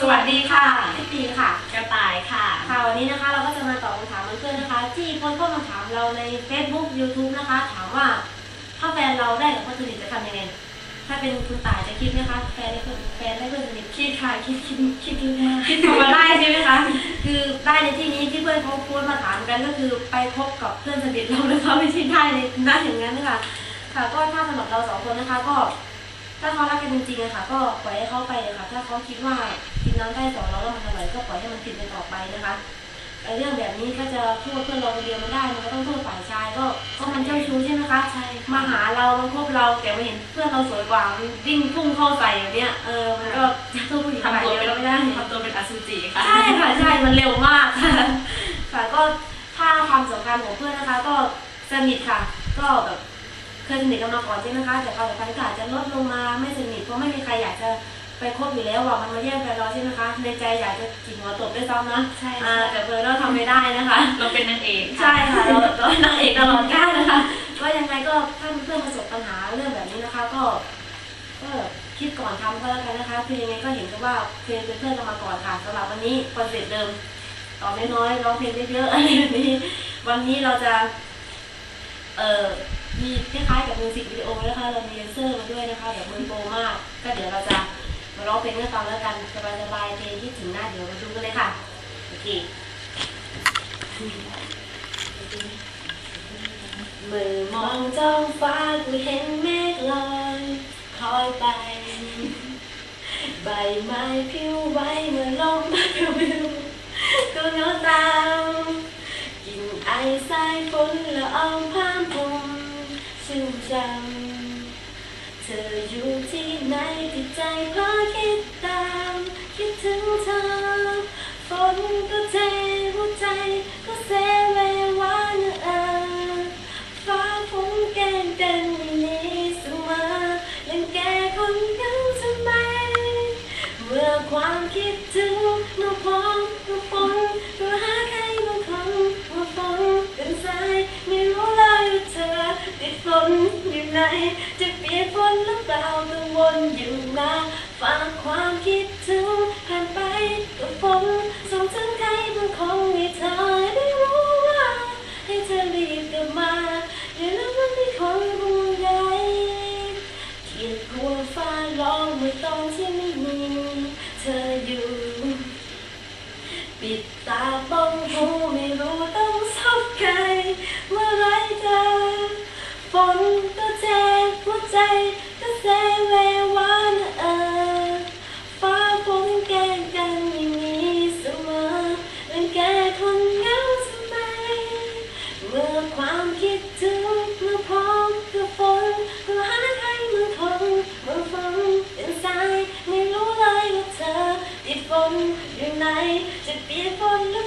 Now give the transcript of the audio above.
สวัสดีค่ะพี่ปีค่ะ กระต่ายค่ะ ค่ะวันนี้นะคะเราก็จะมาตอบคำถามเพื่อนๆนะคะ ที่โพสต์เข้ามาถามเราใน Facebook YouTube นะคะ ถามว่าถ้าแฟนเราได้กับเพื่อนสนิทจะทำยังไง ถ้าเป็นคุณต่ายจะคิดไหมคะแฟนได้เพื่อนแฟนได้เพื่อนสนิทคิดค่ะคิดคิดคิดคิดมากคิดมาได้ใช่ไหมคะคือได้ในที่นี้ที่เพื่อนเขาโพสต์มาถามกันก็คือไปคบกับเพื่อนสนิทเรานะคะไม่ใช่ได้ในหน้าอย่างนั้นนะคะค่ะก็ถ้าสำหรับเราสองคนนะคะก็ ถ้าเขารักกันจริงๆอะค่ะก็ปล่อยให้เขาไปเลยค่ะถ้าเขาคิดว่า กินน้ำใต้สองเราแล้วมันอร่อยก็ปล่อยให้มันกินไปต่อไปนะคะแต่เรื่องแบบนี้ก็จะโทษเพื่อนเราคนเดียวไม่ได้มันก็ต้องโทษฝ่ายชายก็ก็มันเจ้าชู้ใช่ไหมคะใช่มาหาเรามาคบเราแต่มาเห็นเพื่อนเราสวยกว่ามันวิ่งพุ่งเข้าใส่แบบเนี้ยเออมันก็จะโทษผู้หญิงฝ่ายทำตัวเดียวเป็นไม่ได้ทำตัวเป็นอสุจิค่ะใช่ค่ะใช่มันเร็วมากค่ะค่ะก็ถ้าความสัมพันธ์ของเพื่อนนะคะ ก็สนิทค่ะ ก็แบบเคยสนิทกันมาก่อนใช่ไหมคะแต่ความสัมพันธ์ก็อาจจะลดลงมาไม่สนิทเพราะไม่มีใครอยากจะ ไปคบอยู่แล้วว่ามันมาแย่งแฟนเราใช่ไหมคะในใจอยากจะจิกหัวตบด้วยซ้ำนะใช่อ่าแต่เพื่อนเราทำไม่ได้นะคะ เราเป็นนางเอกใช่ค่ะเราแบบเรานางเอกตลอดกาลนะคะก็ยังไงก็ถ้าเพื่อนประสบปัญหาเรื่องแบบนี้นะคะ ก็ก็คิดก่อนทำก็แล้วกันนะคะคือยังไงก็เห็นกันว่าเพลงเป็นเพื่อนกันมาก่อนค่ะสำหรับวันนี้คอนเซ็ปต์เดิมตอนน้อยๆร้องเพลงเยอะๆอะไรแบบนี้วันนี้เราจะ เอ่อมีคล้ายๆกับมิวสิกวิดีโอนะคะเรามีแดนเซอร์มาด้วยนะคะแบบมือโปรมาก ก็เดี๋ยวเราจะ มาร้องเพลงให้ฟังแล้วกันสบายๆเพลงที่ถึงหน้าเดี๋ยวมาดูกันเลยค่ะโอเคเมื่อมองจ้องฟ้ากูเห็นเมฆลอยคอยไป ใบไม้พิวไหวเมื่อลมพัดพิวก็เงาตามกินไอสายฝนละอองพามพรมชื่นใจ เธออยู่ที่ไหนที่ใจพอคิดตาม คิดถึงเธอฝนก็เท นอยู่ไหน จะเปียกฝนหรือเปล่ากังวลอยู่นะฝากความคิดถึงผ่านไปกับฝนส่งถึงใครบางคนให้เธอได้รู้ว่า ให้เธอรีบกลับมาอย่าลืมว่ามีคนห่วงใยเขียดกลัวฟ้าร้องเมื่อตอนที่ไม่มีเธออยู่ ปิดตาบ้องหูไม่ นก็แจกหัวใจก็แสเววานเออฟ้าฝนแกล้งกันอย่างนี้เสมอเป็นแกคนเหงาทำไมเมื่อความคิดถึงเมื่อพร้อมกับฝนก็หาใครมาทนเมื่อฝนเป็นสายไม่รู้เลยว่าเธอติดฝนอยู่ไหนจะเปียกฝนหรือ